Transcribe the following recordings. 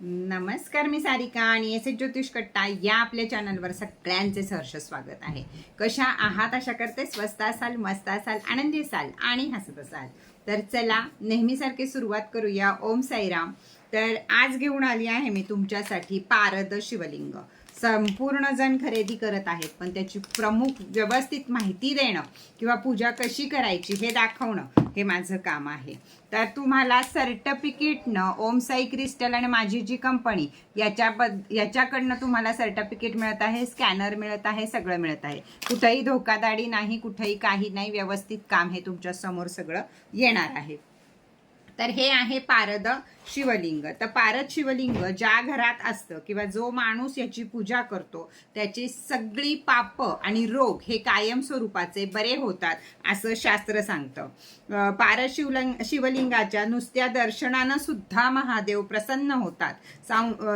नमस्कार मी सारिका आणि S H ज्योतिष कट्टा या आपल्या चॅनलवर सगळ्यांचे सहर्ष स्वागत आहे. कशा आहात? अशा करते स्वस्त असाल मस्त असाल आनंदी असाल आणि हसत असाल. तर चला नेहमीसारखी सुरुवात करूया. ओम साईराम. तर आज घेऊन आली आहे मी तुमच्यासाठी पारद शिवलिंग. संपूर्ण जण खरेदी करत आहेत पण त्याची प्रमुख व्यवस्थित माहिती देणं किंवा पूजा कशी करायची हे दाखवणं हे माझं काम आहे. तर तुम्हाला सर्टिफिकेटनं ओम साई क्रिस्टल आणि माझी जी कंपनी याच्याबद याच्याकडनं तुम्हाला सर्टिफिकेट मिळत आहे स्कॅनर मिळत आहे सगळं मिळत आहे. कुठंही धोकादाडी नाही कुठंही काही नाही व्यवस्थित काम हे तुमच्यासमोर सगळं येणार आहे. तर हे आहे पारद शिवलिंग. तर पारद शिवलिंग ज्या घरात असतं किंवा जो माणूस याची पूजा करतो त्याची सगळी पाप आणि रोग हे कायम स्वरूपाचे बरे होतात असं शास्त्र सांगतं. पारद शिवलिंग शिवलिंगाच्या नुसत्या दर्शनानं सुद्धा महादेव प्रसन्न होतात.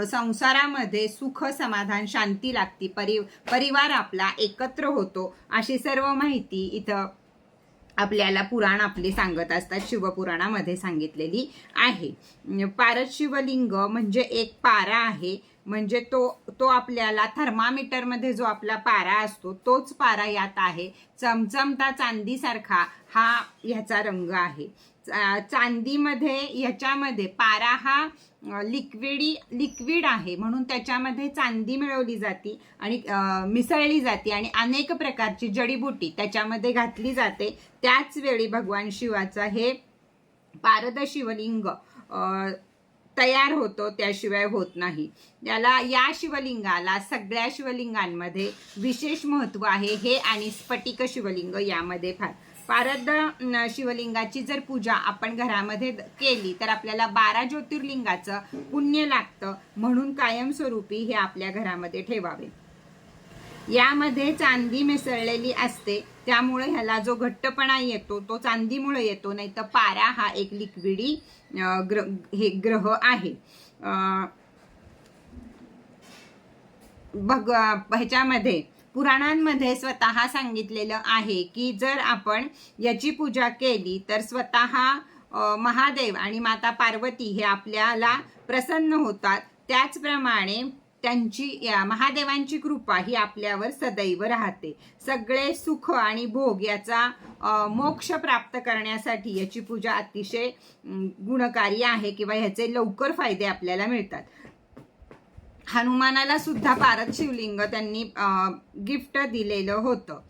संसारामध्ये सुख समाधान शांती लागती. परि परिवार आपला एकत्र होतो अशी सर्व माहिती इथं आपल्याला पुराण आपले सांगत असतात शिवपुराणामध्ये सांगितलेली आहे. पारद शिवलिंग म्हणजे एक पारा आहे. म्हणजे तो तो आपल्याला थर्मामीटरमध्ये जो आपला पारा असतो तोच पारा यात आहे. चमचमता चांदीसारखा हा ह्याचा रंग आहे. चांदीमध्ये ह्याच्यामध्ये पारा हा लिक्विडी लिक्विड आहे. म्हणून त्याच्यामध्ये चांदी मिळवली जाते आणि मिसळली जाते आणि अनेक प्रकारची जडीबुटी त्याच्यामध्ये घातली जाते. त्याच वेळी भगवान शिवाचा हे पारद शिवलिंग तयार होतो त्याशिवाय होत नाही. याला या शिवलिंगाला सगळ्या शिवलिंगांमध्ये विशेष महत्त्व आहे हे आणि स्फटिक शिवलिंग यामध्ये फार पारद शिवलिंगाची जर पूजा आपण घरामध्ये केली तर आपल्याला बारा ज्योतिर्लिंगाचं पुण्य लागतं म्हणून कायमस्वरूपी हे आपल्या घरामध्ये ठेवावे. यामध्ये चांदी मिसळलेली असते त्यामुळे ह्याला जो घट्टपणा येतो तो चांदीमुळे येतो नाही तर पारा हा एक लिक्विडी ग्र हे ग्रह आहे. भग ह्याच्यामध्ये पुराणांमध्ये स्वतः सांगितलेलं आहे की जर आपण याची पूजा केली तर स्वतः महादेव आणि माता पार्वती हे आपल्याला प्रसन्न होतात. त्याचप्रमाणे त्यांची महादेवांची कृपा ही आपल्यावर सदैव राहते. सगळे सुख आणि भोग याचा मोक्ष प्राप्त करण्यासाठी याची पूजा अतिशय गुणकारी आहे किंवा ह्याचे लवकर फायदे आपल्याला मिळतात. हनुमानाला सुद्धा पारद शिवलिंग त्यांनी गिफ्ट दिलेलं होतं.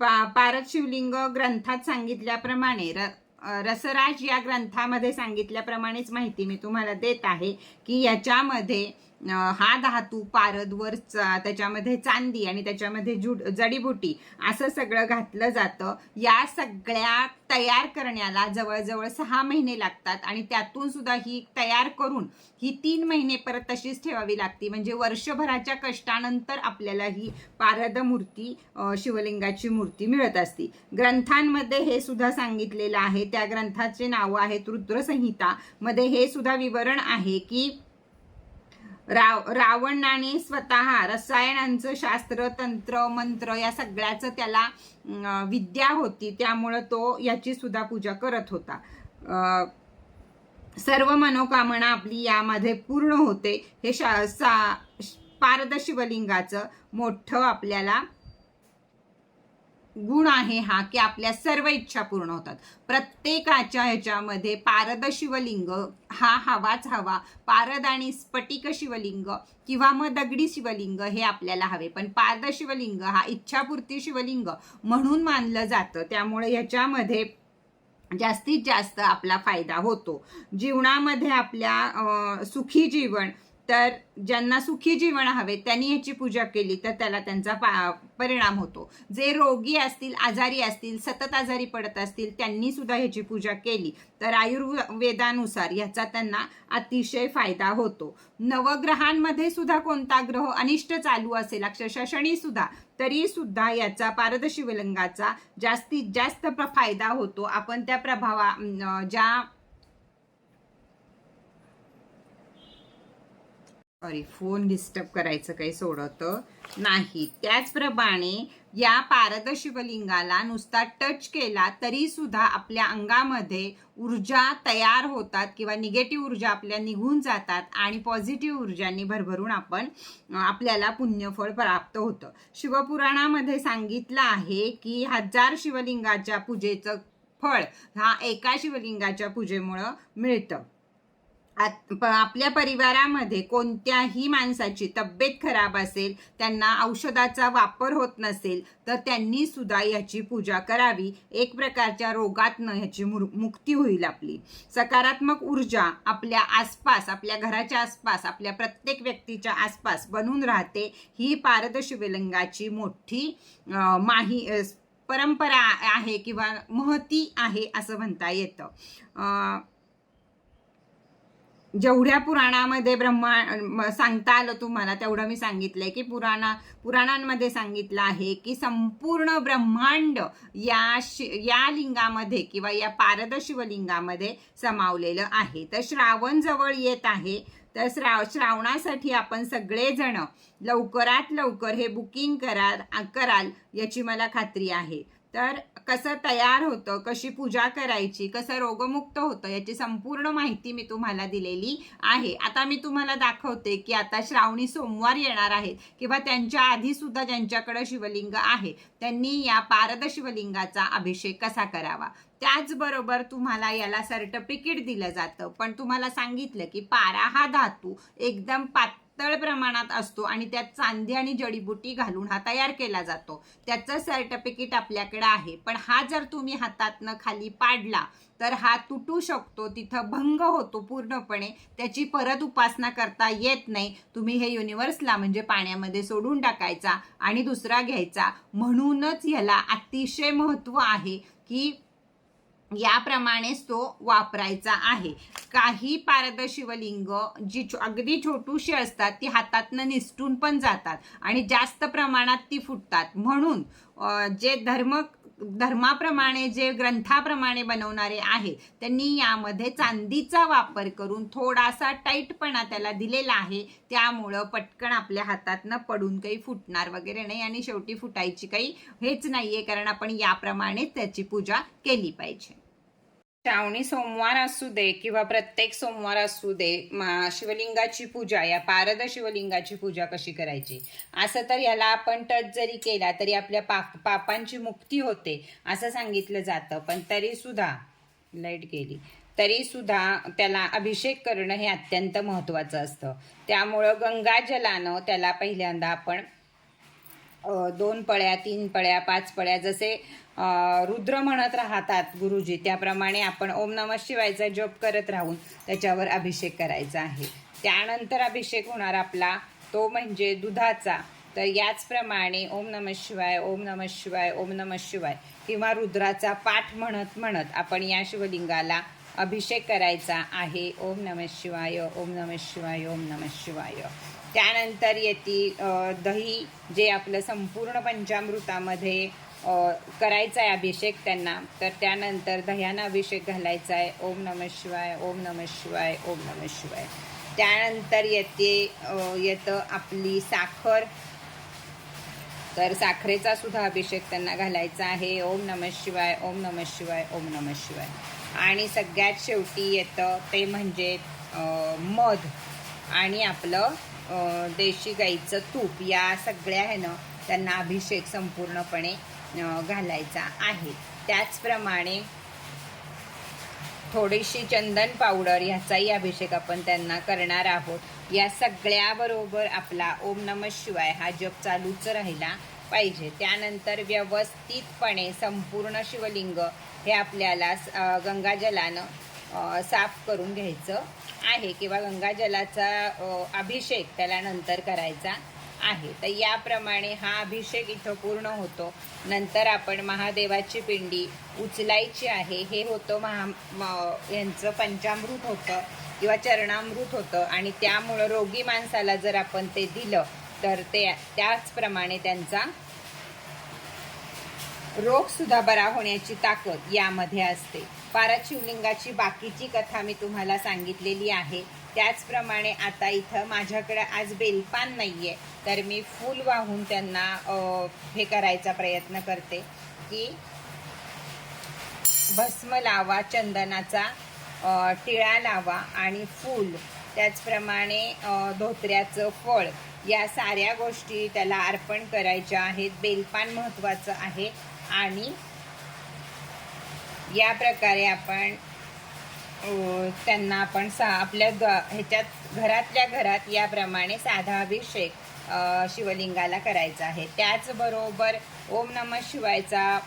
पा पारद शिवलिंग ग्रंथात सांगितल्याप्रमाणे र रसराज या ग्रंथामध्ये सांगितल्याप्रमाणेच माहिती मी तुम्हाला देत आहे की याच्यामध्ये हा धातू पारदवर चा- त्याच्यामध्ये चांदी आणि त्याच्यामध्ये जुड जडीबुटी असं सगळं घातलं जातं. या सगळ्या तयार करण्याला जवळजवळ सहा महिने लागतात आणि त्यातून सुद्धा ही तयार करून ही तीन महिने परत तशीच ठेवावी लागती. म्हणजे वर्षभराच्या कष्टानंतर आपल्याला ही पारद मूर्ती शिवलिंगाची मूर्ती मिळत असते. ग्रंथांमध्ये हे सुद्धा सांगितलेलं आहे. त्या ग्रंथाचे नाव आहेत रुद्रसंहिता. मध्ये हे सुद्धा विवरण आहे की राव रावणाने स्वतः रसायनांचं शास्त्र तंत्र मंत्र या सगळ्याचं त्याला विद्या होती. त्यामुळं तो याची सुद्धा पूजा करत होता. सर्व मनोकामना आपली यामध्ये पूर्ण होते. हे शा सा पारद शिवलिंगाचं मोठं आपल्याला गुण आहे हा की आपल्या सर्व इच्छा पूर्ण होतात. प्रत्येकाच्या ह्याच्यामध्ये पारद शिवलिंग हा हवाच हवा. पारद आणि स्फटिक शिवलिंग किंवा मग दगडी शिवलिंग हे आपल्याला हवे. पण पारद शिवलिंग हा इच्छापूर्ती शिवलिंग म्हणून मानलं जातं. त्यामुळे ह्याच्यामध्ये जास्तीत जास्त आपला फायदा होतो. जीवनामध्ये आपल्या सुखी जीवन तर ज्यांना सुखी जीवन हवे त्यांनी ह्याची पूजा केली तर त्याला त्यांचा पा परिणाम होतो. जे रोगी असतील आजारी असतील सतत आजारी पडत असतील त्यांनी सुद्धा ह्याची पूजा केली. तर आयुर्वेदानुसार ह्याचा त्यांना अतिशय फायदा होतो. नवग्रहांमध्ये सुद्धा कोणता ग्रह अनिष्ट चालू असेल अक्षरशः शनी सुद्धा तरी सुद्धा याचा पारदर्शी विलंगाचा जास्तीत जास्त प्र- फायदा होतो. आपण त्या प्रभावा ज्या सॉरी फोन डिस्टर्ब करायचं काही सोडवतं नाही. त्याचप्रमाणे या पारदशिवलिंगाला नुसता टच केला तरी सुद्धा आपल्या अंगामध्ये ऊर्जा तयार होतात किंवा निगेटिव्ह ऊर्जा आपल्या निघून जातात आणि पॉझिटिव्ह ऊर्जांनी भरभरून आपण आपल्याला पुण्यफळ प्राप्त होतं. शिवपुराणामध्ये सांगितलं आहे की हजार शिवलिंगाच्या पूजेचं फळ हा एका शिवलिंगाच्या पूजेमुळं मिळतं. आपल्या परिवारामध्ये कोणत्याही माणसाची तब्येत खराब असेल त्यांना औषधाचा वापर होत नसेल तर त्यांनी सुद्धा याची पूजा करावी. एक प्रकारच्या रोगातनं ह्याची मुक्ती होईल आपली. सकारात्मक ऊर्जा आपल्या आसपास आपल्या घराच्या आसपास आपल्या प्रत्येक व्यक्तीच्या आसपास बनून राहते. ही पारद शिवलिंगाची मोठी माही परंपरा आहे किंवा महती आहे असं म्हणता येतं. जेवढ्या पुराणामध्ये ब्रह्मा सांगता आलं तुम्हाला तेवढं मी सांगितलंय की पुराणा पुराणांमध्ये सांगितलं आहे की संपूर्ण ब्रह्मांड या शि या लिंगामध्ये किंवा या पारद शिवलिंगामध्ये समावलेलं आहे. तर श्रावण जवळ येत आहे. तर श्राव श्रावणासाठी आपण सगळेजण लवकरात लवकर हे बुकिंग कराल कराल याची मला खात्री आहे. तर कसं तयार होतं कशी पूजा करायची कसं रोगमुक्त होतं याची संपूर्ण माहिती मी तुम्हाला दिलेली आहे. आता मी तुम्हाला दाखवते की आता श्रावणी सोमवार येणार आहेत किंवा त्यांच्या आधी सुद्धा ज्यांच्याकडे शिवलिंग आहे त्यांनी या पारद शिवलिंगाचा अभिषेक कसा करावा? त्याचबरोबर तुम्हाला याला सर्टिफिकेट दिलं जातं. पण तुम्हाला सांगितलं की पारा हा धातू एकदम पात पातळ प्रमाणात असतो आणि त्यात चांदी आणि जडीबुटी घालून हा तयार केला जातो. त्याचं सर्टिफिकेट आपल्याकडे आहे. पण हा जर तुम्ही हातातनं खाली पाडला तर हा तुटू शकतो तिथं भंग होतो पूर्णपणे. त्याची परत उपासना करता येत नाही. तुम्ही हे युनिव्हर्सला म्हणजे पाण्यामध्ये सोडून टाकायचा आणि दुसरा घ्यायचा. म्हणूनच ह्याला अतिशय महत्त्व आहे की याप्रमाणेच तो वापरायचा आहे. काही पारदशिवलिंग जी छो- अगदी छोटूशी असतात ती हातातनं निसटून पण जातात आणि जास्त प्रमाणात ती फुटतात. म्हणून जे धर्म धर्माप्रमाणे जे ग्रंथाप्रमाणे बनवणारे आहेत त्यांनी यामध्ये चांदीचा वापर करून थोडासा टाईटपणा त्याला दिलेला आहे. त्यामुळं पटकन आपल्या हातातनं पडून काही फुटणार वगैरे नाही आणि शेवटी फुटायची काही हेच नाहीये कारण आपण याप्रमाणे त्याची पूजा केली पाहिजे. श्रावणी सोमवार असू दे किंवा प्रत्येक सोमवार असू दे मा- शिवलिंगाची पूजा या पारद शिवलिंगाची पूजा कशी करायची? असं तर याला आपण टच जरी केला तरी आपल्या पाप पापांची मुक्ती होते असं सांगितलं जातं. पण तरी सुद्धा लाइट गेली. तरी सुद्धा त्याला अभिषेक करणं हे अत्यंत महत्त्वाचं असतं. त्यामुळं गंगाजलानं त्याला पहिल्यांदा आपण दोन पळ्या तीन पळ्या पाच पळ्या जसे रुद्र म्हणत राहतात गुरुजी त्याप्रमाणे आपण ओम नम शिवायचा जप करत राहून त्याच्यावर अभिषेक करायचा आहे. त्यानंतर अभिषेक होणार आपला तो म्हणजे दुधाचा. तर याचप्रमाणे ओम नम शिवाय ओम नम शिवाय ओम नम शिवाय किंवा रुद्राचा पाठ म्हणत म्हणत आपण या शिवलिंगाला अभिषेक करायचा आहे. ओम नम शिवाय ओम नम शिवाय ओम नम शिवाय. त्यानंतर येते दही जे आपलं संपूर्ण पंचामृतामध्ये करायचा आहे अभिषेक त्यांना. तर त्यानंतर दह्यानं अभिषेक घालायचा आहे ओम नम शिवाय ओम नम शिवाय ओम नम शिवाय. त्यानंतर येते येतं आपली साखर. तर साखरेचा सुद्धा अभिषेक त्यांना घालायचा आहे. ओम नम शिवाय ओम नम शिवाय ओम नम शिवाय. आणि सगळ्यात शेवटी येतं ते म्हणजे मध आणि आपलं देशी गाईचं तूप या सगळ्या ह्यानं त्यांना अभिषेक संपूर्णपणे घालायचा आहे. त्याचप्रमाणे थोडीशी चंदन पावडर ह्याचाही अभिषेक आपण त्यांना करणार आहोत. या सगळ्याबरोबर आपला ओम नम शिवाय हा जप चालूच राहिला पाहिजे. त्यानंतर व्यवस्थितपणे संपूर्ण शिवलिंग हे आपल्याला गंगाजलानं साफ करून घ्यायचं आहे किंवा गंगाजलाचा अभिषेक त्याला नंतर करायचा आहे. तर याप्रमाणे हा अभिषेक इथं पूर्ण होतो. नंतर आपण महादेवाची पिंडी उचलायची आहे. हे होतं महा म- यांचं पंचामृत होतं किंवा चरणामृत होतं आणि त्यामुळं रोगी माणसाला जर आपण ते दिलं तर ते त्याचप्रमाणे त्यांचा रोगसुद्धा बरा होण्याची ताकद यामध्ये असते. पारद शिवलिंगाची बाकीची कथा मी तुम्हाला सांगितलेली आहे. त्याचप्रमाणे आता इथं माझ्याकडे आज बेलपान नाही आहे तर मी फूल वाहून त्यांना हे करायचा प्रयत्न करते की भस्म लावा चंदनाचा टिळा लावा आणि फूल. त्याचप्रमाणे धोत्र्याचं फळ. या साऱ्या गोष्टी त्याला अर्पण करायच्या आहेत. बेलपान महत्त्वाचं आहे. आणि या प्रकारे आपण त्यांना आपण सा आपल्या ग ह्याच्यात घरातल्या घरात याप्रमाणे साधा अभिषेक शिवलिंगाला करायचा आहे. त्याचबरोबर ओम नम शिवायचा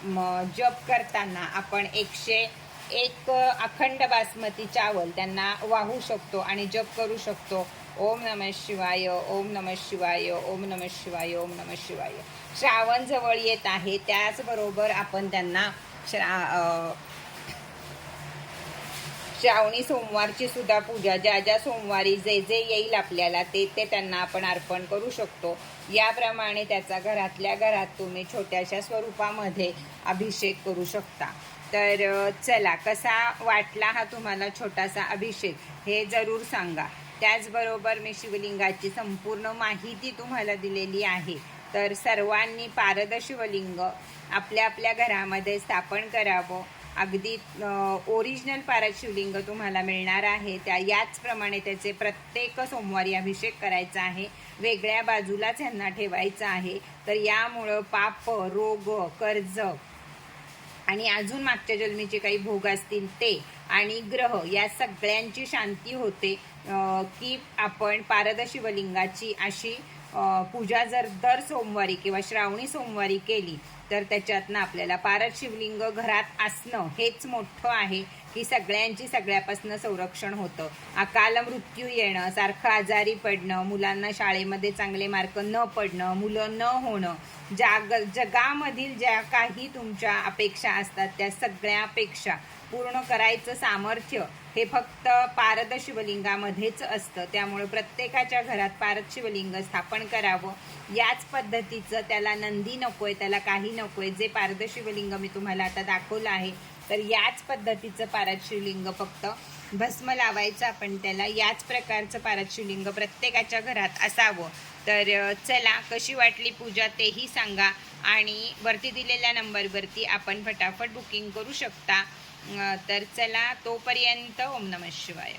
जप करताना आपण एकशे एक अखंड बासमती चावल त्यांना वाहू शकतो आणि जप करू शकतो. ओम नम शिवाय ओम नम शिवाय ओम नम शिवाय ओम नम शिवाय. श्रावण जवळ येत आहे. त्याचबरोबर आपण त्यांना श्रा श्रावणी सोमवारची सुद्धा पूजा. ज्या ज्या सोमवारी जे जे येईल आपल्याला ते ते त्यांना आपण अर्पण करू शकतो. याप्रमाणे त्याचा घरातल्या घरात तुम्ही छोट्याशा स्वरूपामध्ये अभिषेक करू शकता. तर चला कसा वाटला हा तुम्हाला छोटासा अभिषेक? हे जरूर सांगा. त्याचबरोबर मी शिवलिंगाची संपूर्ण माहिती तुम्हाला दिलेली आहे. तर सर्वांनी पारद शिवलिंग आपल्या आपल्या घरामध्ये स्थापन करावं. अगदी ओरिजिनल पाराशिवलिंग तुम्हाला मिळणार आहे. त्या याचप्रमाणे त्याचे प्रत्येक सोमवारी अभिषेक करायचा आहे. वेगळ्या बाजूलाच ह्यांना ठेवायचं आहे. तर यामुळं पाप रोग कर्ज आणि अजून मागच्या जन्मीचे काही भोग असतील ते आणि ग्रह या सगळ्यांची शांती होते. की आपण पारदशिवलिंगाची अशी पूजा जर दर सोमवारी किंवा श्रावणी सोमवारी केली तर त्याच्यातनं आपल्याला पारद शिवलिंग घरात असणं हेच मोठं आहे की सगळ्यांची सगळ्यापासून संरक्षण होतं. अकाल मृत्यू येणं सारखं आजारी पडणं मुलांना शाळेमध्ये चांगले मार्क न पडणं मुलं न होणं जाग जगामधील ज्या काही तुमच्या अपेक्षा असतात त्या सगळ्या अपेक्षा पूर्ण करायचं सामर्थ्य हे फक्त पारद शिवलिंगामध्येच असतं. त्यामुळे प्रत्येकाच्या घरात पारद शिवलिंग स्थापन करावं. याच पद्धतीचं त्याला नंदी नको आहे त्याला काही नको आहे जे पारद शिवलिंग मी तुम्हाला आता दाखवलं आहे तर याच पद्धतीचं पारद शिवलिंग फक्त भस्म लावायचं आपण त्याला. याच प्रकारचं पारद शिवलिंग प्रत्येकाच्या घरात असावं. तर चला कशी वाटली पूजा तेही सांगा आणि वरती दिलेल्या नंबरवरती आपण फटाफट बुकिंग करू शकता. तर चला तोपर्यंत ओम नमः शिवाय.